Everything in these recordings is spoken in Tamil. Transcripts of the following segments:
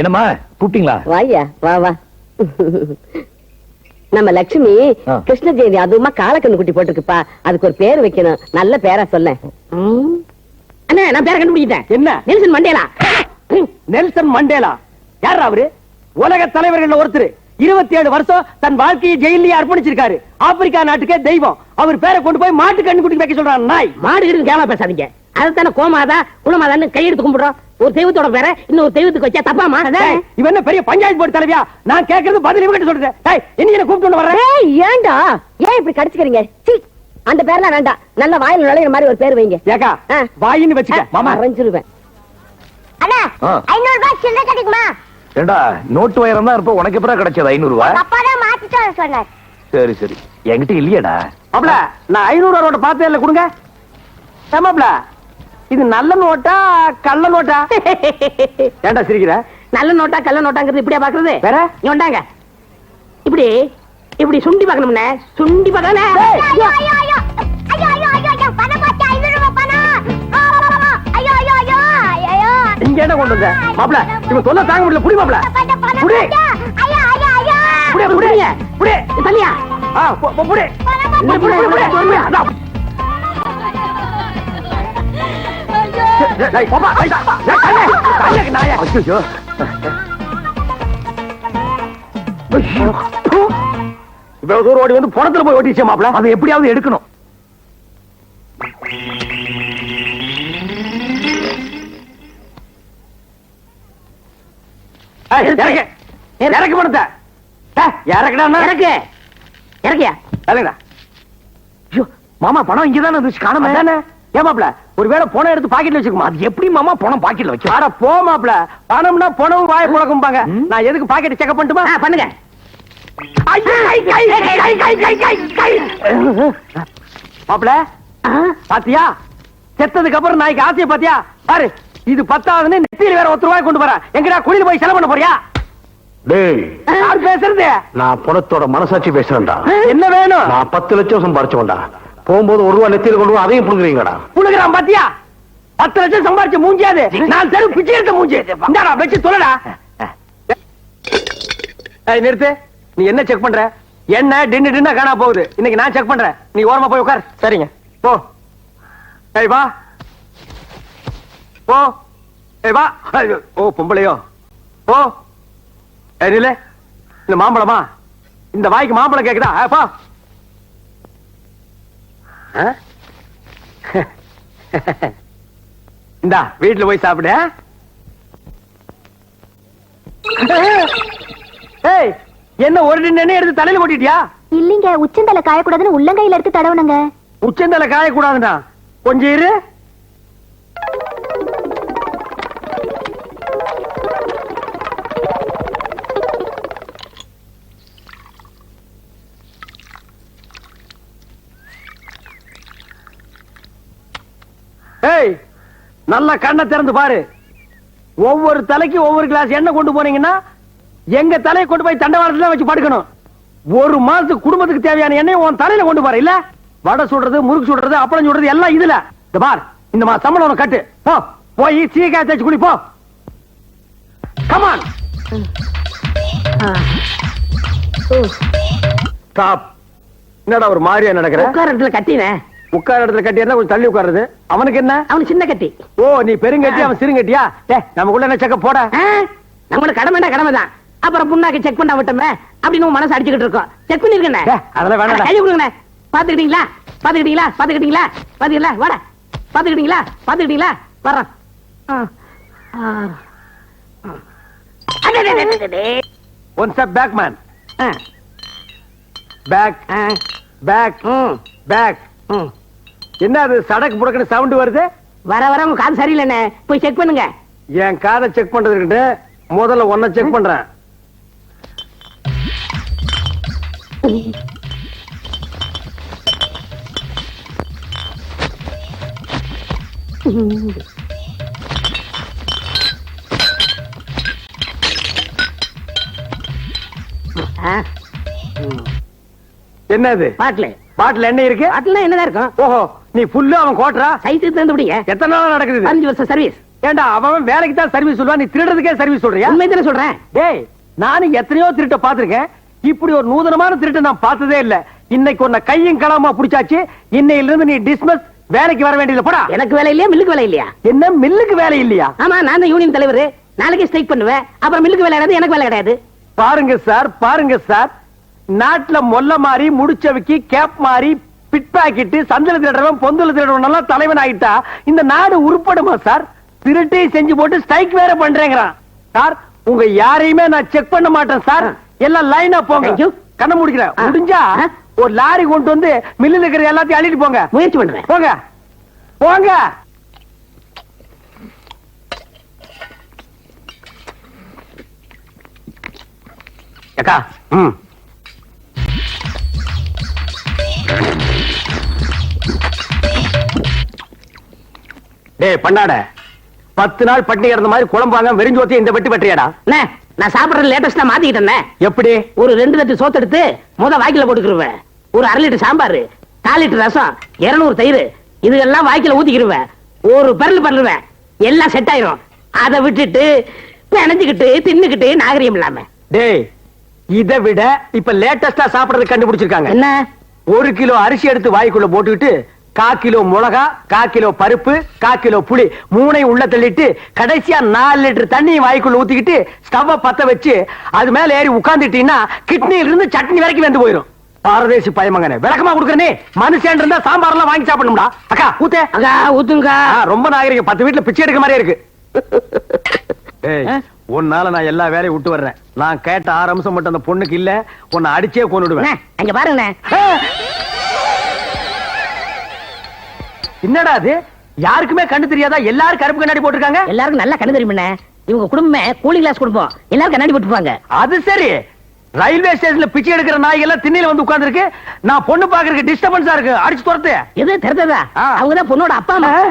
என்னம்மா கூப்பிட்டீங்களா? வாயா வா வா. நம்ம லட்சுமி. கிருஷ்ண ஜெயந்தி அதுவுமா காலக்கண்ணு குட்டி போட்டிருக்குப்பா. அதுக்கு ஒரு பேர் வைக்கணும். நல்ல பேரா சொல்ல அண்ணா நான் பேரை கண்டுபிடிச்சிட்டேன் என்ன? Nelson Mandela. Nelson Mandela? யார் அவரு? உலக தலைவர்கள் ஒருத்தர். இருபத்தி ஏழு வருஷம் தன் வாழ்க்கையை ஜெயிலே அர்ப்பணிச்சிருக்காரு. ஆப்பிரிக்கா நாட்டுக்கே தெய்வம். அவர் பேரை கொண்டு போய் மாட்டு கண்ணு குட்டி வைக்க சொல்றான் நாய். மாடு கேவலா பேசாதீங்க. அதுதானே கோமாதா குலமாதான்னு கையெடுத்து கும்பிடுறோம். ஒரு தெய்வத்தோட பேரை இன்னொரு தெய்வத்துக்கு வச்சா தப்பாமா? இவன் என்ன பெரிய பஞ்சாயத்து போர்டு தலைவியா? நான் கேக்குறது பதில் இவகிட்ட சொல்றேன். டேய் என்ன என்ன கூப்பிட்டு வர்றேன் ஏய், ஏன்டா? ஏன் இப்படி கடிச்சுக்கிறீங்க? சீ அந்த பேர்லாம் வேண்டாம். நல்ல வாயில் நுழையிற மாதிரி ஒரு பேர் வைங்க. ஏக்கா. வாயின்னு வச்சுக்க. மாமா. அரைஞ்சிருவேன் அண்ணா. ஐநூறு ரூபாய் சில்லறை கிடைக்குமா ஏண்டா நோட்டு வயரம் தான் இருப்ப உனக்கு எப்படா கிடைச்சது ஐநூறு ரூபாய்? அப்பா தான் மாத்திட்டு சொன்னார். சரி சரி. என்கிட்ட இல்லையேடா. மாப்ள நான் ஐநூறு ரூபாயோட பார்த்தே இல்ல கொடுங்க. ஏமாப்ள இது நல்ல நோட்டா கள்ள நோட்டா ஏன்டா சிரிக்கிற நல்ல நோட்டா கள்ள நோட்டாங்கிறது இப்படியா பாக்குறது வேற? இங்க வந்தாங்க இப்படி இப்படி சுண்டி பார்க்கணும்னே சுண்டி பார்க்கணும் இங்க என்ன கொண்டு வந்த மாப்ள இவன் சொல்ல தாங்க முடியல புடி மாப்ள புடி புடி புடி புடி தனியா புடி புடி புடி புடி இவ்வளவு தூரம் ஓடி வந்து பணத்துல போய் ஓட்டிச்சே அதை எப்படியாவது எடுக்கணும் இறக்கு இறக்கு பணத்தை இறக்குடா. இறக்கு இறக்கியா மாமா பணம் இங்கதானே இருந்துச்சு. காணாம. ஏமாப்ல ஒருவேளை பணம் எடுத்து பாக்கெட்ல வச்சுக்குமா அது எப்படி மாமா பணம் பாக்கெட்ல வைக்க அட போ மாப்ள பணம்னா பணம் வாய புழக்கம்பாங்க. நான் எதுக்கு பாக்கெட் செக் பண்ணட்டுமா பண்ணுங்க மாப்ள ஆ, பாத்தியா செத்ததுக்கு அப்புறம் நாய்க்கு ஆசைய பாத்தியா பாரு இது பத்தாவதுன்னு நெத்தியில வேற ஒருத்தர் ரூபாய் கொண்டு வரேன் எங்கடா குளிர் போய் செலவு பண்ண போறியா டேய் யார் பேசுறது நான் பணத்தோட மனசாட்சி பேசுறேன்டா என்ன வேணும் நான் பத்து லட்சம் சம்பாரிச்சவன்டா போகும்போது ஒரு ரூபா நெத்தியில் கொண்டு போய் அதையும் புடுங்குறீங்கடா. புழுகிறான் பாத்தியா? பத்து லட்சம் சம்பாரிச்ச மூஞ்சியாது. நான் தெரு பிச்சை எடுத்த மூஞ்சி இந்தாடா வச்சு சொல்லடா நிறுத்து. நீ என்ன செக் பண்ற? என்ன டின்னு டின்னா காணா போகுது. இன்னைக்கு நான் செக் பண்றேன். நீ ஓரமா போய் உட்கார். சரிங்க. போ. ஏய் வா. போ. ஏய் வா. ஓ பொம்பளையோ. போ. ஏய் இந்த மாம்பழமா? இந்த வாய்க்கு மாம்பழம் கேக்குதா? போ? இந்தா வீட்டுல போய் சாப்பிடு என்ன ஒரு எண்ணெய் எடுத்து தலையில கொட்டிட்டியா? இல்லீங்க உச்சந்தலை காயக்கூடாதுன்னு உள்ளங்கையில எடுத்து தடவுனங்க. உச்சந்தல காய கூடாதுடா கொஞ்சம் இரு. நல்ல கண்ணை திறந்து பாரு. ஒவ்வொரு தலைக்கு ஒவ்வொரு கிளாஸ் எண்ணெய் கொண்டு போனீங்கன்னா எங்க தலையை கொண்டு போய் தண்டவாளத்துல வச்சு படுக்கணும். ஒரு மாசத்துக்கு குடும்பத்துக்கு தேவையான எண்ணெய் உன் தலையில கொண்டு போற இல்ல? வடை சுடுறது முறுக்கு சுடுறது அப்பளம் சுடுறது எல்லாம் இதுல. இந்த பார் இந்த மா சம்பளம் உனக்கு கட்டு. போ போய் சீக்காய் தேய்ச்சி குடி போ. கமான் ஸ்டாப் என்னடா ஒரு மாதிரியா நடக்கிற? உட்கார இடத்துல கட்டினே உட்கார இடத்துல கட்டி இருந்தா கொஞ்சம் தள்ளி உட்காருது. அவனுக்கு என்ன? அவனு சின்ன கட்டி. ஓ நீ பெருங்கட்டி அவன் சிறுங்கட்டியா? டே நமக்குள்ள என்ன செக்க போட? ஆ, நம்மளுக்கு கடமைனா கடமை தான். அப்புறம் புண்ணாக்கு செக் பண்ண விட்டோமே அப்படின்னு மனசு அடிச்சுக்கிட்டு இருக்கோம். செக் பண்ணிருக்கேன்? அதெல்லாம் வேணாம்டா. கை கொடுங்கண்ணே. பாத்துக்கிட்டீங்களா பாத்துக்கிட்டீங்களா பாத்துக்கிட்டீங்களா பாத்துக்கிட்டீங்களா வாடா. பாத்துக்கிட்டீங்களா பாத்துக்கிட்டீங்களா வர்றேன். One step back man back back back. என்ன அது சடக்கு புடக்குன்னு சவுண்ட் வருது? வர வர உங்க காது சரியில்லைண்ணே. போய் செக் பண்ணுங்க. என் காதை செக் பண்றதுக்கு முதல்ல ஒன்ன செக் பண்றேன். ஆ, என்ன இது பாட்டில் என்ன இருக்கு? பாட்டில் என்னதான் இருக்கும்? ஓஹோ நீ புல்லு அவன் கோட்டரா சைஸுக்கு தந்து விடுங்க. எத்தனை நாள் நடக்குது? அஞ்சு வருஷம் சர்வீஸ் ஏண்டா அவன் வேலைக்கு தான் சர்வீஸ் சொல்லுவான் நீ திருடுறதுக்கே சர்வீஸ் சொல்றியா? உண்மை தானே சொல்றேன். டேய் நானும் எத்தனையோ திருட்ட பாத்திருக்கேன் இப்படி ஒரு நூதனமான திருட்டு நான் பார்த்ததே இல்ல. இன்னைக்கு உன்னை கையும் களமா புடிச்சாச்சு. இன்னையில இருந்து நீ டிஸ்மஸ் வேலைக்கு வர வேண்டியது போடா. எனக்கு வேலை இல்லையா மில்லுக்கு வேலை இல்லையா? என்ன மில்லுக்கு வேலை இல்லையா? ஆமா நான் தான் யூனியன் தலைவர். நாளைக்கே ஸ்ட்ரைக் பண்ணுவேன். அப்புறம் மில்லுக்கு வேலை எனக்கு வேலை கிடையாது. பாருங்க சார் பாருங்க சார். நாட்டுல மொல்ல மாறி முடிச்சவைக்கு கேப் மாறி பிட் பாக்கெட் சந்தில திருடுறவன் பொந்துல திருடுறவன் எல்லாம் தலைவன் ஆயிட்டா இந்த நாடு உருப்படுமா சார்? திருட்டை செஞ்சு போட்டு ஸ்ட்ரைக் வேற பண்றேங்கிறான். சார் உங்க யாரையுமே நான் செக் பண்ண மாட்டேன் சார். எல்லாம் லைனா போங்க. கண்ண முடிக்கிறேன். முடிஞ்சா. ஒரு லாரி கொண்டு வந்து மில்லுல இருக்கிற எல்லாத்தையும் அள்ளிட்டு போங்க. முயற்சி பண்றேன் போங்க. போங்க. அக்கா. ம். டேய் பண்ணாட பத்து நாள் பட்டினி கிடந்த மாதிரி குழம்பாங்க வெறிஞ்சோத்தி இந்த வெட்டி அண்ணே, நான் சாப்பிடுற லேட்டஸ்டா மாத்திக்கிட்டேன் எப்படி? ஒரு ரெண்டு தட்டு சோத்து எடுத்து முத வாய்க்கில போட்டுக்கிருவேன். ஒரு அரை லிட்டர் சாம்பார் கால் லிட்டர் ரசம் இருநூறு தயிர் இதெல்லாம் வாய்க்கில ஊத்திக்கிருவேன். ஒரு பரல் பண்ணுவேன் எல்லாம் செட் ஆயிரும். அதை விட்டுட்டு பிணைஞ்சுக்கிட்டு தின்னுக்கிட்டு நாகரிகம் இல்லாம. டேய் இதை விட இப்ப லேட்டஸ்டா சாப்பிடறது கண்டுபிடிச்சிருக்காங்க. என்ன? ஒரு கிலோ அரிசி எடுத்து வாய்க்குள்ள போட்டுக்கிட்டு கா கிலோ மிளகா கா கிலோ பருப்பு கா கிலோ புளி. மூணையும் உள்ள தள்ளிட்டு கடைசியா நாலு லிட்டர் தண்ணி வாய்க்குள்ள ஊத்திக்கிட்டு ஸ்டவ்வ பத்த வச்சு அது மேல ஏறி உட்கார்ந்துட்டீங்கன்னா கிட்னில இருந்து சட்னி வரைக்கும் வெந்து போயிரும். பாரதேசி பயமங்கனே விளக்கமா கொடுக்கறனே. மனுஷன் இருந்தா சாம்பார் எல்லாம் வாங்கி சாப்பிடணும்டா. அக்கா ஊத்தே. அக்கா ஊத்துங்கக்கா. ஆ, ரொம்ப நாகரிகம் பத்து வீட்டுல பிச்சை எடுக்க மாதிரியே இருக்கு? உன்னால நான் எல்லா வேலையும் விட்டு வர்றேன். நான் கேட்ட ஆறு அம்சம் மட்டும் அந்த பொண்ணுக்கு இல்ல. உன்னை அடிச்சே கொண்டுடுவேன் அங்க பாருங்கண்ணே. என்னடா அது? யாருக்குமே கண்ணு தெரியாதா? எல்லாரும் கருப்பு கண்ணாடி போட்டிருக்காங்க? எல்லாருக்கும் நல்லா கண்ணு தெரியுமண்ணே இவங்க குடும்பமே கூலிங் கிளாஸ் குடும்பம் எல்லாரும் கண்ணாடி போட்டுப்பாங்க. அது சரி. ரயில்வே ஸ்டேஷன்ல பிச்சை எடுக்கிற நாய் எல்லாம் திண்ணையில வந்து உட்கார்ந்திருக்கு. நான் பொண்ணு பாக்குறதுக்கு டிஸ்டர்பன்ஸா இருக்கு. அடிச்சு துரத்து. எது? ஆ. அவங்கதான் பொண்ணோட அப்பா அம்மா?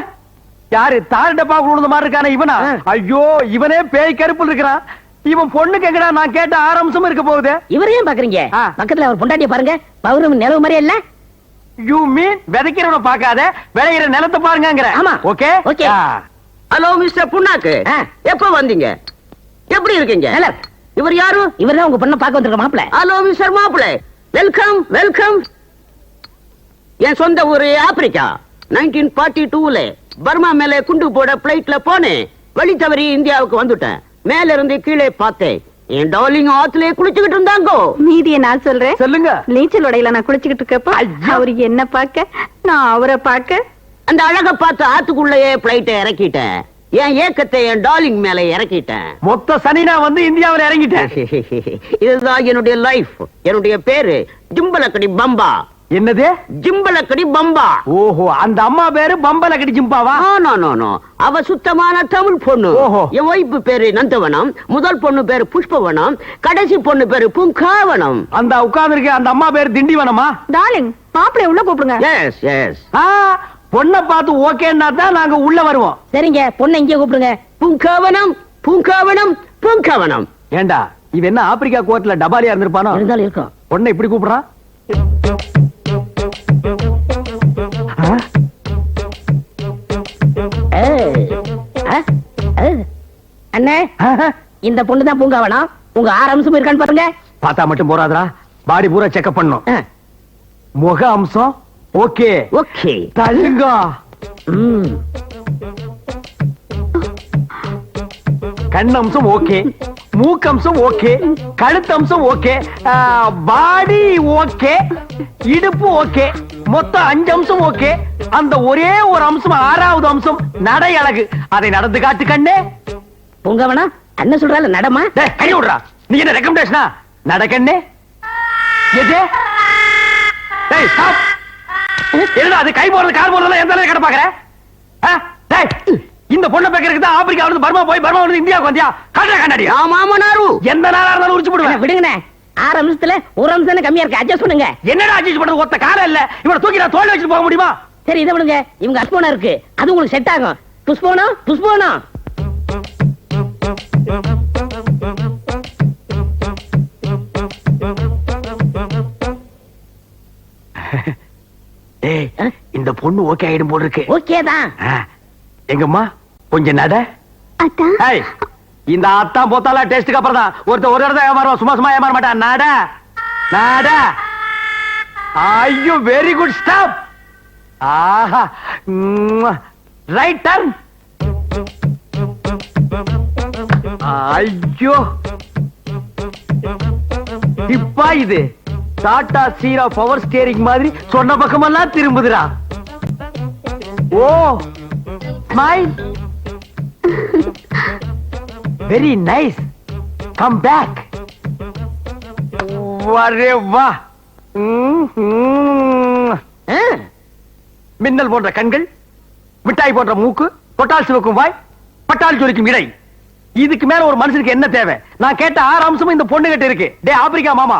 யாரு? தார் டப்பா விழுந்த மாதிரி இருக்கானே இவனா. ஐயோ இவனே பேய் கருப்புல இருக்கிறான். இவன் பொண்ணுக்கு எங்கடா நான் கேட்ட ஆறு அம்சம் இருக்க போகுது? இவரையும் பாக்குறீங்க. பக்கத்துல அவர் பொண்டாட்டிய பாருங்க. பௌர்ணமி நிலவு மாதிரியே இல்ல? யூ மீன் விதைக்கிறவன பார்க்காத விளையிற நிலத்தை பாருங்கங்கிற. ஆமா. Okay okay. ஹலோ மிஸ்டர் புண்ணாக்கு. எப்ப வந்தீங்க? எப்படி இருக்கீங்க. இவர் யாரு? இவர்தான் உங்க பொண்ணை பார்க்க வந்திருக்க மாப்பிள ஹலோ மிஸ்டர் மாப்பிள வெல்கம் வெல்கம் என் சொந்த ஊரு ஆப்பிரிக்கா. நைன்டீன் ஃபார்ட்டி டூல பர்மா மேல குண்டு போட பிளைட்ல போனேன். வழி தவறி இந்தியாவுக்கு வந்துட்டேன். மேல இருந்து கீழே பார்த்தேன். என் டார்லிங் ஆத்துல குளிச்சுக்கிட்டு இருந்தாங்கோ. மீதிய நான் சொல்றேன். சொல்லுங்க. நீச்சல் உடையில நான் குளிச்சுக்கிட்டு இருக்கப்ப அவரு என்ன பார்க்க நான் அவரை பார்க்க. அந்த அழக பார்த்து ஆத்துக்குள்ளேயே பிளைட்டை இறக்கிட்டேன். என் ஏக்கத்தை என் டார்லிங் மேல இறக்கிட்டேன். மொத்த சனி நான் வந்து இந்தியாவுல இறங்கிட்டேன். இதுதான் என்னுடைய லைஃப் என்னுடைய பேரு ஜிம்பலக்கடி பம்பா. என்னது? ஜிம்பலக்கடி பம்பா. ஓஹோ அந்த அம்மா பேரு பம்பல கடி ஜிம்பாவா no, no. அவ சுத்தமான தமிழ் பொண்ணு. ஓஹோ. என் ஒய்ஃபு பேரு நந்தவனம் முதல் பொண்ணு பேரு புஷ்பவனம் கடைசி பொண்ணு பேரு புங்காவனம். அந்த உட்கார்ந்து அந்த அம்மா பேரு திண்டிவனமா? டார்லிங் மாப்பிளை உள்ள கூப்பிடுங்க. எஸ் எஸ் ஆ, பொண்ணை பார்த்து ஓகேன்னா தான் நாங்க உள்ள வருவோம். சரிங்க பொண்ணை இங்கே கூப்பிடுங்க. புங்காவனம் புங்காவனம் புங்காவனம். ஏண்டா இது என்ன ஆப்பிரிக்கா கோர்ட்ல டபாலியா இருந்திருப்பானோ? இருந்தாலும் இருக்கும். பொண்ணை இப்படி கூப்பிடுறான். அண்ணே. இந்த பொண்ணு தான் பூங்காவனம் உங்க ஆறு அம்சம் இருக்கான்னு பாருங்க. பார்த்தா மட்டும் போறாதரா பாடி பூரா செக்அப் பண்ணும். முக அம்சம் ஓகே ஓகே தழுங்க. கண்ணம்சம் ஓகே மூக்கம்சம் ஓகே கழுத்தம்சம் ஓகே பாடி ஓகே இடுப்பு ஓகே மொத்தம் அஞ்சு அம்சம் ஓகே. அந்த ஒரே ஒரு அம்சம் ஆறாவது அம்சம் நடை அழகு. அதை நடந்து காட்டு கண்ணே. பூங்காவனம் அண்ணன் சொல்றால நடமா? கை விடுறா. நீ என்ன ரெக்கமெண்டேஷனா நட கண்ணே. எது? டேய் ஸ்டாப் என்னடா அது கை போடுறது கால் போடுறது எந்த அளவுக்கு கடை பாக்குற ஆ? டேய், பொண்ணை பேக்கறதுக்கு தான் ஆப்பிரிக்கா வந்து பர்மா போய் பர்மா வந்து இந்தியாவுக்கு வந்தியா? காட்டுற கண்ணாடியா ஆமாமனாரு எந்த நாளா இருந்தாலும் உரிச்சு போடுவேன். விடுங்கண்ணே. ஆறு அம்சத்துல ஒரு அம்சம் கம்மியா இருக்கு? அட்ஜஸ்ட் பண்ணுங்க. என்னடா அட்ஜஸ்ட் பண்றது? ஒத்த காலம் இல்ல. இவனை தூக்கி நான் தோல்வி வச்சுட்டு போக முடியுமா? சரி இதை விடுங்க. இவங்க அஸ்போனா இருக்கு. அது உங்களுக்கு செட் ஆகும். புஷ்போனம் டேய் இந்த பொண்ணு ஓகே ஆயிடும் போல இருக்கு. ஓகே தான். எங்கம்மா? கொஞ்சம் நட. இந்த அத்தான் போத்தால டெஸ்ட்டுக்கு அப்புறம் தான் ஒருத்தர் ஒரு இடத்த ஏமாறுவான் சும்மா சும்மா ஏமாற மாட்டான். நாடா நாடா. ஐயோ வெரி குட் ஸ்டாப் ஆஹா ரைட் டர்ன் ஐயோ. இப்பா இது. டாடா சீரா பவர் ஸ்டியரிங் மாதிரி சொன்ன பக்கமெல்லாம் திரும்புதுடா. ஓ smile very nice come back வரே வா. மின்னல் போன்ற கண்கள் மிட்டாய் போன்ற மூக்கு தொட்டால் சிவக்கும் வாய் பட்டால் ஜொலிக்கும் இடை. இதுக்கு மேல ஒரு மனுஷனுக்கு என்ன தேவை? நான் கேட்ட ஆறு அம்சமும் இந்த பொண்ணு கிட்ட இருக்கு. டே ஆப்பிரிக்கா மாமா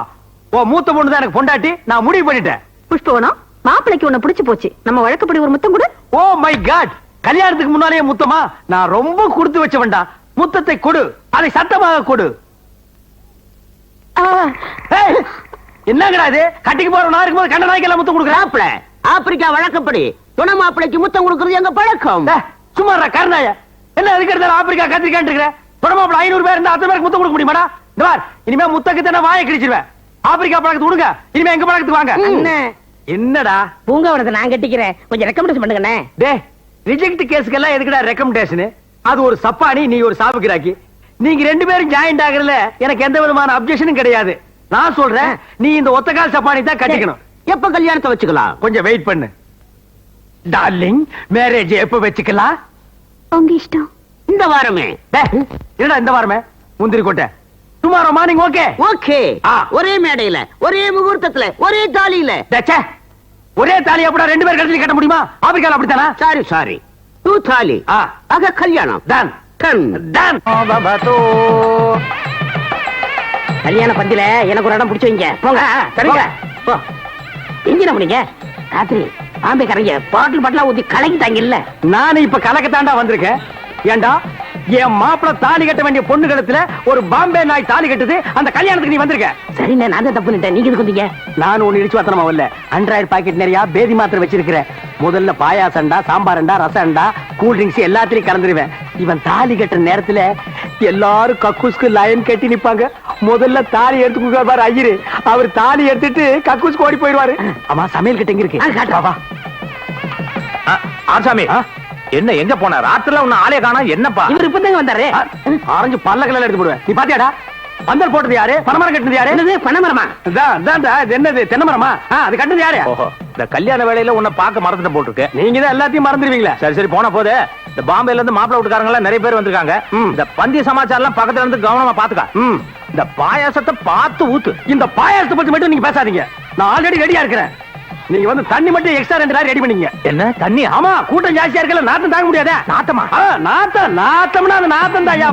ஓ மூத்த பொண்ணு தான் எனக்கு பொண்டாட்டி. நான் முடிவு பண்ணிட்டேன். புஷ்பவனம் மாப்பிளைக்கு உன்னை பிடிச்சு போச்சு. நம்ம வழக்கப்படி ஒரு முத்தம் கூட. ஓ மை காட் கல்யாணத்துக்கு முன்னாலேயே முத்தமா? நான் ரொம்ப கொடுத்து வச்சவன்டா. முத்தத்தை கொடு. அதை சத்தமாக கொடு. என்னங்கடா இது? கட்டிக்கு போற நான் இருக்கும்போது கண்ட நாய்க்கெல்லாம் முத்தம் கொடுக்குறேன் மாப்பிள ஆப்பிரிக்கா வழக்கப்படி துணை மாப்பிளைக்கு முத்தம் கொடுக்கறது எங்க பழக்கம்? சும்மா கருணாய என்ன அதுக்கு எடுத்தாலும் ஆப்பிரிக்கா கத்திரிக்கான்னு இருக்கிற? தொடமாப்பிட ஐநூறு பேர் இருந்தா அத்தனை பேருக்கு முத்தம் கொடுக்க முடியுமாடா? இந்த பார் இனிமே முத்தக்கு தானே வாயை கிழிச்சிருவேன். ஆப்பிரிக்கா பழக்கத்துக்கு விடுங்க இனிமே எங்க பழக்கத்துக்கு வாங்க. என்னடா? பூங்காவனத்தை நான் கட்டிக்கிறேன். கொஞ்சம் ரெக்கமெண்டேஷன் பண்ணுங்கண்ணே. டே ரிஜெக்ட் கேஸ்க்கெல்லாம் எதுக்குடா ரெக்கமெண்டேஷன் அது ஒரு சப்பானி நீ ஒரு சாபுக்கிராக்கி நீங்க ரெண்டு பேரும் ஜாயிண்ட் ஆகுறதுல எனக்கு எந்த விதமான அப்செக்ஷனும் கிடையாது. நான் சொல்றேன் நீ இந்த ஒத்தக்கால் சப்பானி தான் கட்டிக்கணும். எப்ப கல்யாணத்தை வச்சுக்கலாம்? கொஞ்சம் வெயிட் பண்ணு. டார்லிங் மேரேஜ் எப்ப வச்சுக்கலாம்? உங்க இஷ்டம். இந்த வாரமே. என்னடா இந்த வாரமே? முந்திரி கோட்டை. Tomorrow morning okay. ஓகே. ஒரே மேடையில ஒரே முகூர்த்தத்துல ஒரே தாலியில. ஒரே தாலி அப்படா ரெண்டு பேர் கடைசியில் கட்ட முடியுமா? ஆப்பிரிக்கால அப்படித்தானா? சாரி சாரி டூ தாலி. ஆக கல்யாணம் டன் டன் டன் கல்யாண பந்தில எனக்கு ஒரு இடம் பிடிச்சு வைங்க. போங்க சரிங்க. போ. எங்க என்ன பண்ணீங்க? ராத்திரி பாம்பே கரைங்க பாட்டில் பாட்டிலா ஊத்தி கலக்கிட்டாங்க இல்ல? நானும் இப்ப கலக்கத்தாண்டா வந்திருக்கேன். ஏண்டா? என் மாப்பிள தாலி கட்ட வேண்டிய பொண்ணு கழுத்துல ஒரு பாம்பே நாய் தாலி கட்டுது. அந்த கல்யாணத்துக்கு நீ வந்திருக்க. சரிண்ணே நான் தான் தப்பு பண்ணிட்டேன் நீங்க எதுக்கு வந்தீங்க? நான் ஒண்ணு இடிச்சு வாத்தனமா வரல. அண்ட்ராய்டு பாக்கெட் நிறைய பேதி மாத்திரை வச்சிருக்கிறேன். முதல்ல பாயாசண்டா சாம்பாரண்டா ரசம்டா கூல் ட்ரிங்க்ஸ் எல்லாத்துலயும் கலந்துருவேன். இவன் தாலி கட்டுற நேரத்துல எல்லாரும் கக்கூஸ்க்கு லைன் கட்டி நிப்பாங்க. முதல்ல தாலி எடுத்து கொடுக்குற பாரு ஐயரு. அவர் தாலி எடுத்துட்டு கக்கூஸ்க்கு ஓடி போயிடுவாரு. ஆமா சமையல் கிட்ட எங்க இருக்கு. ஆசாமி ஆ? என்ன எங்க போன ராத்திரில உன்ன ஆளே காணா என்னப்பா? இவர் இப்பதாங்க வந்தாரு. ஆரஞ்சு பல்ல கல்ல எடுத்து போடுவேன். நீ பாத்தியாடா? பந்தல் போட்டது யாரு? பணமரம் கட்டினது யாரு? என்னது பணமரமா இதான், இதான்டா, இது என்னது தென்னை மரமா? ஆ, அது கட்டினது யாரு? ஓஹோ இந்த கல்யாண வேலையில உன்னை பார்க்க மறந்துட்டு போட்டிருக்கு. நீங்க தான் எல்லாத்தையும் மறந்துடுவீங்களா சரி சரி போன போது இந்த பாம்பேல இருந்து மாப்பிள வீட்டுக்காரங்க எல்லாம் நிறைய பேர் வந்திருக்காங்க. இந்த பந்திய சமாச்சாரம் எல்லாம் பக்கத்துல இருந்து கவனமா பாத்துக்க. இந்த பாயாசத்தை பார்த்து ஊத்து. இந்த பாயாசத்தை பத்தி மட்டும் நீங்க பேசாதீங்க. நான் ஆல்ரெடி ரெடியா இருக்கிறேன். நீங்க வந்து தண்ணி மட்டும் எக்ஸ்ட்ரா ரெண்டு நாள் ரெடி பண்ணீங்க. என்ன? தண்ணி? ஆமா கூட்டம் ஜாஸ்தியா இருக்கல நாத்தம் தாங்க முடியாதே. நாத்தமா? ஆ, நாத்தம் நாத்தம்னா அது நாத்தம் தான் ஐயா.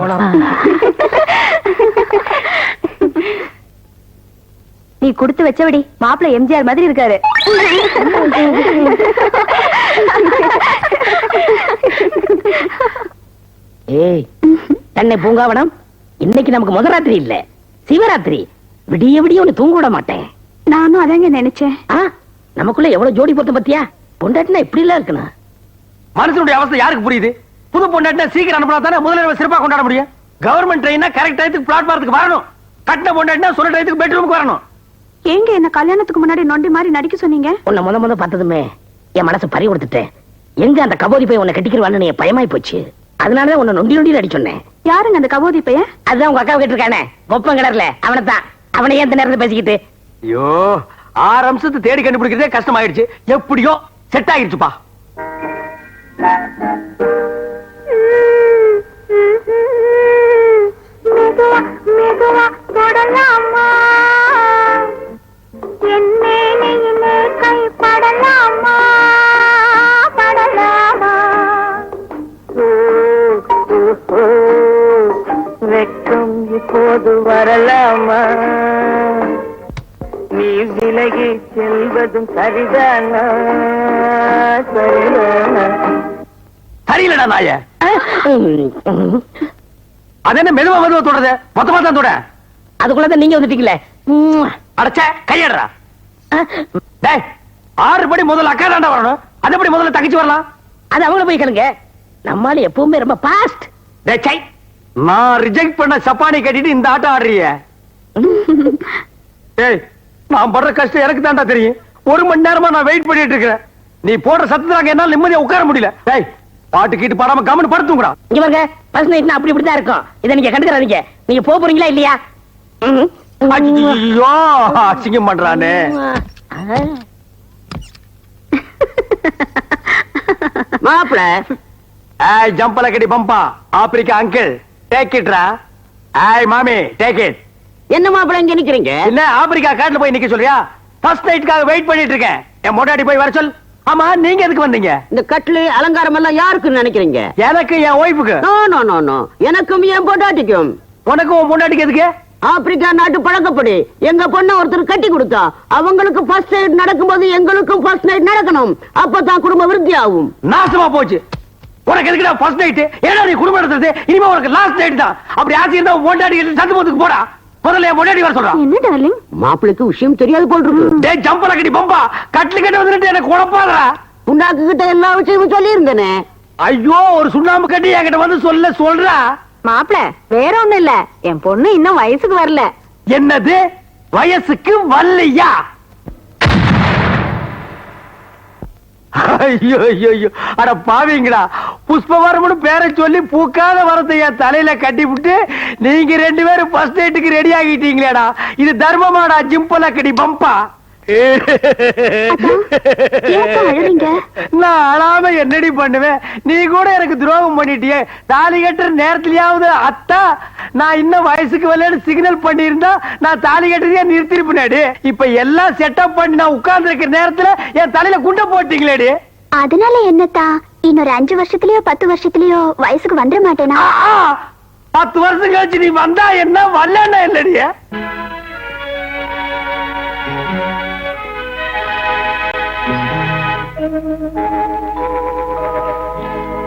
நீ கொடுத்து வச்சபடி மாப்பிள்ளை எம்ஜிஆர் மாதிரி இருக்காரு. ஏய் தன்னை பூங்காவனம் இன்னைக்கு நமக்கு முதராத்திரி இல்ல சிவராத்திரி. விடிய விடிய உன்னை தூங்க விட மாட்டேன். நானும் அதாங்க நினைச்சேன். ஆ நமக்குள்ள எவ்வளவு ஜோடி பொருத்தம் பத்தியா பொண்டாட்டினா இப்படி எல்லாம் இருக்கணும். மனுஷனுடைய அவஸ்தை யாருக்கு புரியுது? புது பொண்டாட்டினா சீக்கிரம் அனுப்பினா தானே முதல்ல சிறப்பா கொண்டாட முடியும்? கவர்மெண்ட் ட்ரெயினா கரெக்ட் டயத்துக்கு பிளாட்பாரத்துக்கு வரணும். கட்டின பொண்டாட்டினா சொல்ல டயத்துக்கு பெட்ரூமுக்கு வரணும். ஏங்க என்ன கல்யாணத்துக்கு முன்னாடி நொண்டி மாதிரி நடிக்க சொன்னீங்க? உன்னை முத முத பார்த்ததுமே என் மனசு பறி கொடுத்துட்டேன். எங்க அந்த கபோதி போய் உன்னை கட்டிக்கிறவான்னு பயமாய் போச்சு. அதனாலதான் உன்னை நொண்டி நொண்டி அடி சொன்னேன். யாருங்க அந்த கபோதி பையன்? அதுதான் உங்க அக்கா கேட்டிருக்கானே. கொப்பம் கிடர்ல அவனைத்தான். அவனை ஏன் இந்த நேரத்துல பேசிக்கிட்டு. ஐயோ ஆறு அம்சத்தை தேடி கண்டுபிடிக்கிறதே கஷ்டமாயிடுச்சு. எப்படியோ செட் ஆயிடுச்சுப்பா. சரிதானா சரிதானா? சரியில்லடா நாய. அது என்ன மெதுவா மெதுவா தொடருது மொத்தமா தான் தொட. அதுக்குள்ளதான் நீங்க வந்துட்டீங்களே. உம். அடைச்ச கையடுறா. டேய் ஆறு படி முதல்ல அக்கா தாண்டா வரணும். அதே படி முதல்ல தங்கச்சி வரலாம்? அது அவங்கள போய் கேளுங்க. நம்மால எப்பவுமே ரொம்ப பாஸ்ட் டேய், சை. நான் ரிஜெக்ட் பண்ண சப்பானி கட்டிட்டு இந்த ஆட்டம் ஆடுறிய. ஏய் நான் படுற கஷ்டம் எனக்கு தான்டா தெரியும். ஒரு மணி நேரமா நான் வெயிட் பண்ணிட்டு இருக்கிறேன். நீ போடுற சத்தத்துல என்னால நிம்மதியா உட்கார முடியல. டேய் பாட்டு கீட்டு பாடாம கவனம் படுத்துங்கடா. இங்க பாருங்க ஃபர்ஸ்ட் நைட்னா அப்படி இப்படி தான் இருக்கும். இதை நீங்க கண்டுக்கிறாதீங்க. நீங்க போக போறீங்களா இல்லையா. ஐயோ அசிங்கம் பண்றானே. மாப்பிள. ஏய் ஜம்பல கடி பம்பா ஆப்பிரிக்கா அங்கிள் டேக் இட்ரா ஏய் மாமி டேக் இட் என்ன மாப்பிள இங்க நிக்கிறீங்க? என்ன ஆப்பிரிக்கா காட்டுல போய் நிக்க சொல்றியா? ஃபர்ஸ்ட் நைட்காக வெயிட் பண்ணிட்டு இருக்கேன் என் மொட்டாடி போய் வர சொல். ஆமா நீங்க எதுக்கு வந்தீங்க? இந்த கட்லு அலங்காரம் எல்லாம் யாருக்குன்னு நினைக்கிறீங்க? எனக்கு என் ஒய்ஃபுக்கு நோ நோ நோ நோ எனக்கும் என் பொண்டாட்டிக்கும். உனக்கு உன் பொண்டாட்டிக்கு எதுக்கு? ஆப்பிரிக்கா நாட்டு பழக்கப்படி. எங்க பொண்ண ஒருத்தர் கட்டி கொடுத்தா அவங்களுக்கு ஃபர்ஸ்ட் நைட் நடக்கும்போது எங்களுக்கும் ஃபர்ஸ்ட் நைட் நடக்கணும். அப்பதான் குடும்ப விருத்தி ஆகும் நாசமா போச்சு. உனக்கு எதுக்குடா ஃபர்ஸ்ட் நைட் ஏன்னா நீ குடும்பம் நடத்துறது? இனிமே உனக்கு லாஸ்ட் நைட் தான். அப்படி ஆசை இருந்தா பொண்டாட்டி சத்து போடா. முதல்ல பொண்டாட்டி வர சொல்றான் என்ன டார்லிங் மாப்பிளைக்கு விஷயம் தெரியாது போல் இருக்கு. டேய் ஜம்பல கடி பம்பா. கட்லு கட்டி வந்துட்டு எனக்கு குழப்பாதடா புண்டாக்கு கிட்ட எல்லா விஷயமும் சொல்லி இருந்தேனே ஐயோ ஒரு சுண்ணாம்பு கட்டி என்கிட்ட வந்து சொல்ல சொல்றா. மாப்பிள வேற ஒண்ணும் இல்ல. என் பொண்ணு இன்னும் வயசுக்கு வரல. என்னது? வயசுக்கு வரலையா? ஐயோ ஐயோ ஐயோ. அட பாவீங்களா. புஷ்பவரம்னு பேரை சொல்லி பூக்காத வரத்தை என் தலையில கட்டி விட்டு நீங்க ரெண்டு பேரும் ஃபர்ஸ்ட் நைட்டுக்கு ரெடி ஆகிட்டீங்களேடா. இது தர்மமாடா ஜிம்பல கடி பம்பா நான் அழாம என்னடி பண்ணுவேன்? நீ கூட எனக்கு துரோகம் பண்ணிட்டியே. தாலி கட்டுற நேரத்திலயாவது அத்தா நான் இன்னும் வயசுக்கு வரலன்னு சிக்னல் பண்ணியிருந்தா நான் தாலி கட்டுறதே நிறுத்திருப்பேனாடி இப்ப எல்லாம் செட்டப் பண்ணி நான் உட்கார்ந்து இருக்கிற நேரத்துல என் தலையில குண்டை போட்டீங்களேடி. அதனால என்னத்தா? இன்னொரு அஞ்சு வருஷத்துலயோ பத்து வருஷத்துலயோ வயசுக்கு வந்துட மாட்டேனா? பத்து வருஷம் கழிச்சு நீ வந்தா என்ன? வரலன்னா இல்லடி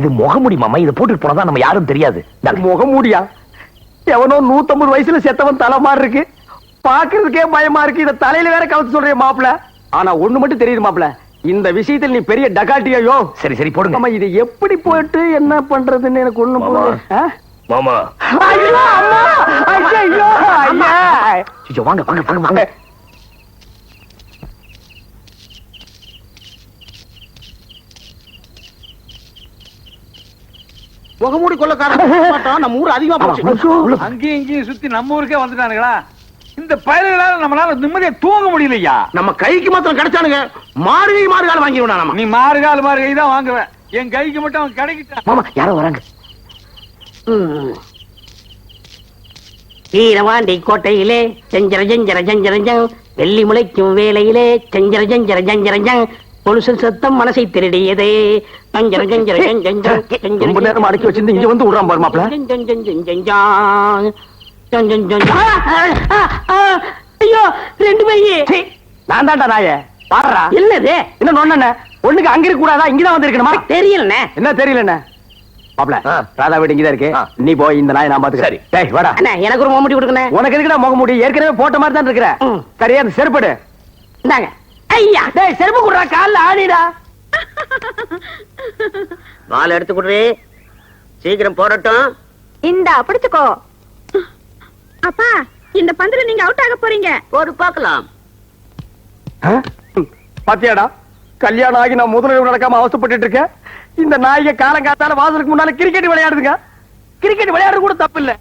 இது முகமுடி மாமா இதை போட்டுட்டு போனதா நம்ம யாரும் தெரியாது. இந்தாங்க. முகம் மூடியா எவனோ நூத்தம்பது வயசுல செத்தவன் தலை மாதிரி இருக்கு. பாக்குறதுக்கே பயமா இருக்கு. இத தலையில வேற கவுத்து சொல்றிய மாப்பிள ஆனா ஒண்ணு மட்டும் தெரியுது மாப்பிள இந்த விஷயத்தில் நீ பெரிய டகாட்டியோ சரி சரி போடுங்க. நம்ம இதை எப்படி போட்டு என்ன பண்றதுன்னு எனக்கு ஒண்ணு மாமா. மாமா. வாங்க வாங்க வாங்க. முகமூடி கொள்ளக்காரன். நம்ம ஊர் அதிகமா போச்சு. அங்கேயும் இங்கேயும் சுத்தி நம்ம ஊருக்கே வந்துட்டானுங்களா? இந்த பயல்களால நம்மளால நிம்மதியா தூங்க முடியலையா? நம்ம கைக்கு மாத்திரம் கிடைச்சானுங்க. மாறுகை மாறுகால வாங்கிடுவோம் நம்ம. நீ மாறுகால் மாறுகை தான் வாங்குவேன். என் கைக்கு மட்டும் அவன் கிடைக்கிட்டான் மாமா யாரோ வராங்க. வீரவாண்டி கோட்டையிலே செஞ்சர ஜஞ்சர ஜஞ்சரஞ்சம் வெள்ளி முளைக்கும் வேலையிலே செஞ்சர ஜஞ்சர ஜஞ்சரஞ்சம் கொலுசு சத்தம் மனசை திருடியதே. ரொம்ப நேரம் அடக்கி வச்சிருந்து இங்க வந்து விடுறான் பாரு மாப்பிள ஐயோ ரெண்டு பையி. நான் தான்டா நாய. பாடுறா என்னது? என்ன நொண்ண ஒண்ணுக்கு அங்க இருக்க கூடாதா? இங்கதான் வந்திருக்கணுமா? தெரியலண்ணே. என்ன தெரியல என்ன மாப்பிள ஆ. ராதா வீடு இங்கதான் இருக்கு. நீ போய் இந்த நாயை நான் பாத்துக்கிறேன். சரி. டேய் வாடா. அண்ணா எனக்கு ஒரு மோமட்டி கொடுக்கண்ணே உனக்கு எதுக்குடா முக மூடி? ஏற்கனவே போட்ட மாதிரி தான் இருக்கிற. சரியா செருப்படு. இந்தாங்க. ஐயா டேய் செருப்பு குடுறா கால்ல ஆடிடா. வால் எடுத்து குடுறே. சீக்கிரம் போடட்டும். இந்தா பிடிச்சுக்கோ. அப்பா இந்த பந்துல நீங்க அவுட் ஆக போறீங்க. போடு பார்க்கலாம். பாத்தியாடா கல்யாணம் ஆகி நான் முதலில் நடக்காம அவசப்பட்டு இருக்கேன். இந்த நாய்க காலங்காத்தால வாசலுக்கு முன்னால கிரிக்கெட் விளையாடுதுங்க. கிரிக்கெட் விளையாடுறது கூட தப்பு இல்ல.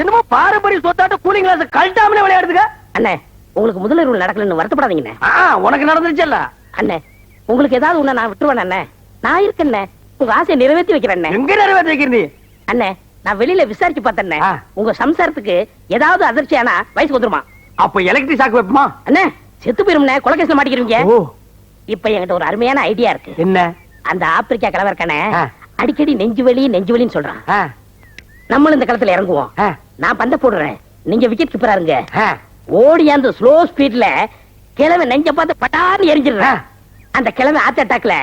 என்னமோ பாரம்பரிய சொத்தாட்ட கூலிங் கிளாஸ் கழட்டாமலே விளையாடுதுங்க. அண்ணே உங்களுக்கு முதலிரவு நடக்கலன்னு வருத்தப்படாதீங்கண்ணே உனக்கு நடந்துருச்சல்ல. அண்ணே உங்களுக்கு ஏதாவது ஒண்ணு நான் விட்டுருவேன் அண்ணே. நான் இருக்கேன்னே உங்க ஆசையை நிறைவேற்றி வைக்கிறேன் எங்க நிறைவேற்ற வைக்கிற அண்ணே நான் வெளியில விசாரிச்சு பார்த்தேன்னே ஆ. உங்க சம்சாரத்துக்கு ஏதாவது அதிர்ச்சி ஆனா வயசுக்கு வந்துருமா? அப்ப எலக்ட்ரிக் சாக்கு வைப்போமா? அண்ணே செத்து போயிரும்னே கொலகேசில மாட்டிக்கிறீங்க. இப்ப என்கிட்ட ஒரு அருமையான ஐடியா இருக்கு. என்ன? அந்த ஆப்பிரிக்கா ஆ. அடிக்கடி நெஞ்சு வலி நெஞ்சு வலின்னு சொல்றான். நம்மளும் இந்த களத்துல இறங்குவோம். நான் பந்த போடுறேன். நீங்க விக்கெட் கீப்பரா இருங்க. ஓடி அந்த ஸ்லோ ஸ்பீட்ல கிழமை நெஞ்ச பார்த்து பட்டான்னு எரிஞ்சிடுறேன் அந்த கிழமை ஆத்த அட்டாக்ல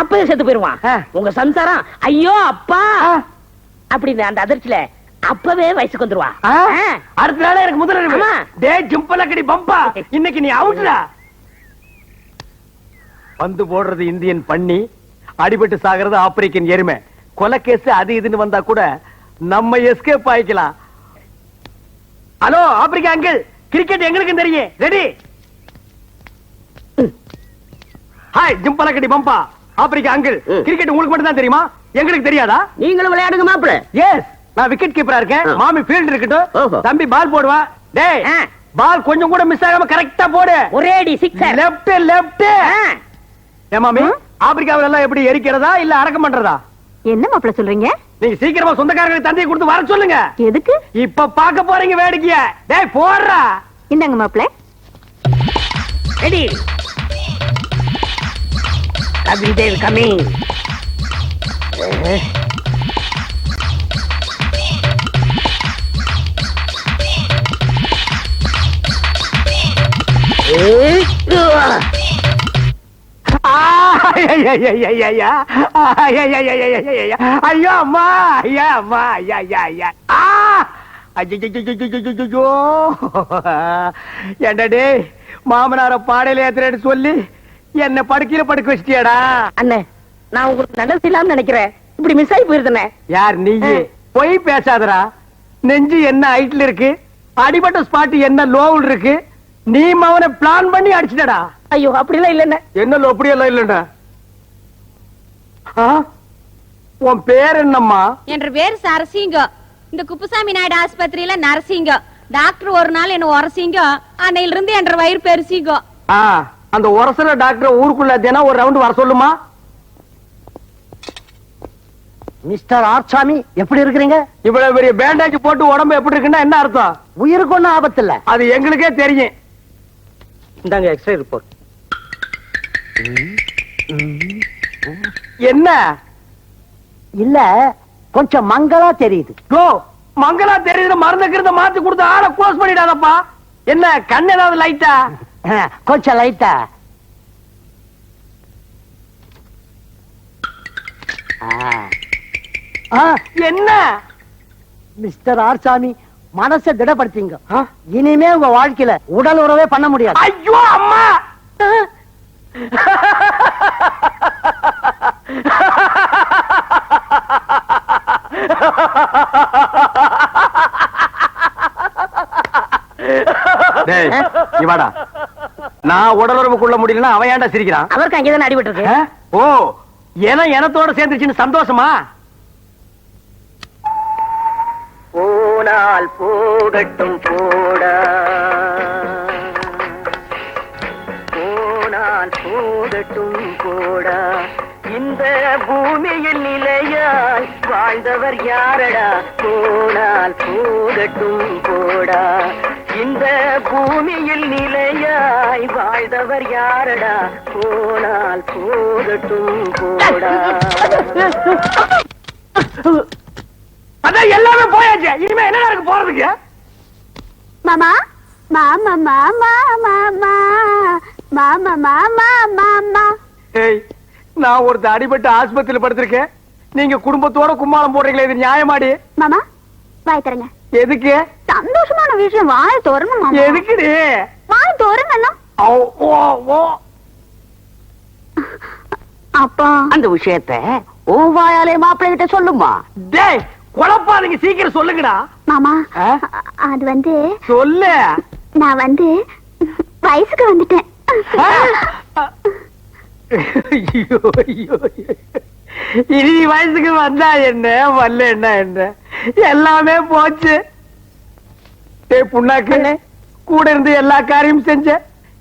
அப்பவே செத்து போயிருவான். உங்க சம்சாரம் ஐயோ அப்பா! அப்படின்னு அந்த அதிர்ச்சியில அப்பவே வயசுக்கு வந்துருவா. அடுத்த நாளே எனக்கு முதல் ஆமா. டே ஜிம்பலக்கடி பம்பா. இன்னைக்கு நீ அவுட்ரா பந்து போடுறது இந்தியன் பண்ணி அடிபட்டு சாகிறது ஆப்பிரிக்கன் எருமை. கொலை கேஸ் அது இதுன்னு வந்தா கூட நம்ம எஸ்கேப் ஆயிக்கலாம். ஹலோ ஆப்பிரிக்கா அங்கிள் கிரிக்கெட் எங்களுக்கு தெரியும். ரெடி ஹாய் ஜிம்பலக்கடி பம்பா. Africa uncle. கிரிக்கெட் உங்களுக்கு மட்டும் தான் தெரியுமா? எங்களுக்கு தெரியாதா? நீங்களும் விளையாடுங்க மாப்பிள. எஸ் நான் விக்கெட் கீப்பரா இருக்கேன். மாமி ஃபீல்ட் இருக்கட்டும். தம்பி பால் போடுவா. டேய் ஆ. பால் கொஞ்சம் கூட மிஸ் ஆகாம கரெக்டா போடு. ஒரே அடி சிக்ஸர் லெஃப்ட் லெஃப்ட் ஏ மாமி? ஆப்பிரிக்காவில எல்லாம் எப்படி எரிக்கிறதா இல்ல அடக்கம் பண்றதா? என்ன மாப்பிள சொல்றீங்க? நீங்க சீக்கிரமா சொந்தக்காரங்களுக்கு தந்தையை கொடுத்து வர சொல்லுங்க. எதுக்கு? இப்ப பாக்க போறீங்க வேடிக்கைய. டேய் போடுறா. இந்தாங்க மாப்பிள. ரெடி. கவிதை கமிங் ஆ, ஐயையையையையா. ஐயையையையையையா. ஐயோ அம்மா. ஐயா அம்மா. ஐயா ஐயா ஐயா. ஏன்டா டேய் மாமனார பாடையில ஏத்துறேன்னு சொல்லி என்ன படுக்கையில படுக்க வச்சிட்டியாடா? அண்ணே நான் உங்களுக்கு நல்லது செய்யலாம்னு நினைக்கிறேன். இப்படி மிஸ் ஆகி போயிருந்தேன் யார் நீ? பொய் பேசாதடா. நெஞ்சு என்ன ஹைட்ல இருக்கு? அடிபட்ட ஸ்பாட் என்ன லோவில் இருக்கு? நீ அவனை பிளான் பண்ணி அடிச்சிட்டடா. ஐயோ அப்படிலாம் இல்லைண்ணே. என்ன லோ அப்படியெல்லாம் இல்லடா உன் பேர் என்னம்மா? என்ற பேர் சரசிங்கம் இந்த குப்புசாமி நாயுடு ஆஸ்பத்திரியில நரசிங்கம் டாக்டர் ஒரு நாள் என்ன உரசிங்க. அன்னையில இருந்து என்ற வயிறு பெருசிங்கம் ஆ, அந்த உரசல டாக்டர் ஊருக்குள்ள தினம் ஒரு ரவுண்ட் வர சொல்லுமா? மிஸ்டர் ஆர்சாமி எப்படி இருக்கிறீங்க? இவ்வளவு பெரிய பேண்டேஜ் போட்டு உடம்பு எப்படி இருக்குன்னா என்ன அர்த்தம்? உயிருக்கு ஒண்ணும் ஆபத்து இல்ல அது எங்களுக்கே தெரியும். இந்தாங்க எக்ஸ்ரே ரிப்போர்ட் என்ன? இல்ல கொஞ்சம் மங்களா தெரியுது. கோ மங்களா தெரியுது மருந்துக்கிறத மாத்தி கொடுத்து ஆளை க்ளோஸ் பண்ணிடாதப்பா. என்ன கண் ஏதாவது லைட்டா கொஞ்சம் லைட்டா என்ன? மிஸ்டர் ஆர்சாமி மனசை திடப்படுத்திங்க? இனிமே உங்க வாழ்க்கையில உடல் உறவே பண்ண முடியாது. ஐயோ அம்மா! டேய், இங்க வாடா. நான் உடலுறவு கொள்ள முடியலன்னா அவன் ஏன்டா சிரிக்கிறான்? அவருக்கு அங்கேதான் அடிபட்டு இருக்கு? ஓ ஏன்னா எனத்தோட சேர்ந்துச்சுன்னு சந்தோஷமா? போனால் போகட்டும் போடா. போனால் போகட்டும் போடா. இந்த பூமியில் நிலையாய் வாழ்ந்தவர் யாரடா? போனால் போகட்டும் போடா. இந்த பூமியில் நிலையாய் வாழ்ந்தவர் யாரடா? போனால் போகட்டும் போடா. அதான் எல்லாமே போயாச்சு. இனிமே என்ன இருக்கு போறதுக்கு? மாமா மாமா மாமா மாமா மாமா மாமா மாமா. நான் ஒருத்த அடிபட்டு ஆஸ்பத்திரியில படுத்திருக்கேன். நீங்க குடும்பத்தோட கும்மாளம் போடுறீங்களே இது நியாயமாடி? மாமா வாய் தரங்க எதுக்கு? சந்தோஷமான விஷயம் வாய் தோறங்க மாமா. எதுக்குடி? வாய் தோறங்கண்ணா ஓ, ஓ, ஓ. அப்பா. அந்த விஷயத்த ஓ வாயாலே மாப்பிள்ளை கிட்ட சொல்லுமா? டேய் குழப்பாதீங்க சீக்கிரம் சொல்லுங்கடா. மாமா அது வந்து சொல்லு. நான் வந்து வயசுக்கு வந்துட்டேன். ஐயோ, ஐயோ. இனி வயசுக்கு வந்தா என்ன வரல என்ன என்ன? எல்லாமே போச்சு. டேய் புண்ணாக்கு கூட இருந்து எல்லா காரியம் செஞ்ச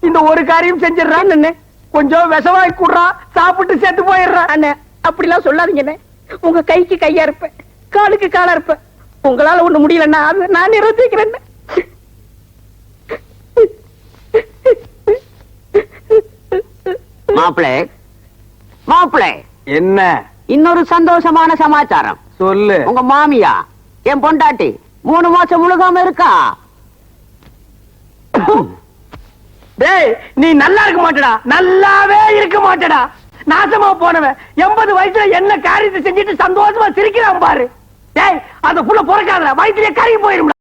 இந்த ஒரு காரியம் செஞ்சிடறான் கொஞ்சம் விஷவாய் கூடுறான் சாப்பிட்டு செத்து போயிடுறான் அண்ணே அப்படிலாம் சொல்லாதீங்கண்ணே உங்க கைக்கு கையா இருப்பேன் காலுக்கு காலா இருப்பேன். உங்களால ஒண்ணு முடியலன்னா அது நான் நிறுத்திக்கிறேன் மாப்பிள்ளை மாப்பிள்ளை. என்ன? இன்னொரு சந்தோஷமான சமாச்சாரம். சொல்லு. உங்க மாமியா என் பொண்டாட்டி மூணு மாசம் முழுகாம இருக்கா? டேய் நீ நல்லா இருக்க மாட்டடா. நல்லாவே இருக்க மாட்டடா. நாசமா போனவன் எண்பது வயசுல என்ன காரியத்தை செஞ்சுட்டு சந்தோஷமா சிரிக்கிறான் பாரு. டேய் அந்த புள்ள பிறக்காதடா. வயிற்றுலயே கறி போயிரும்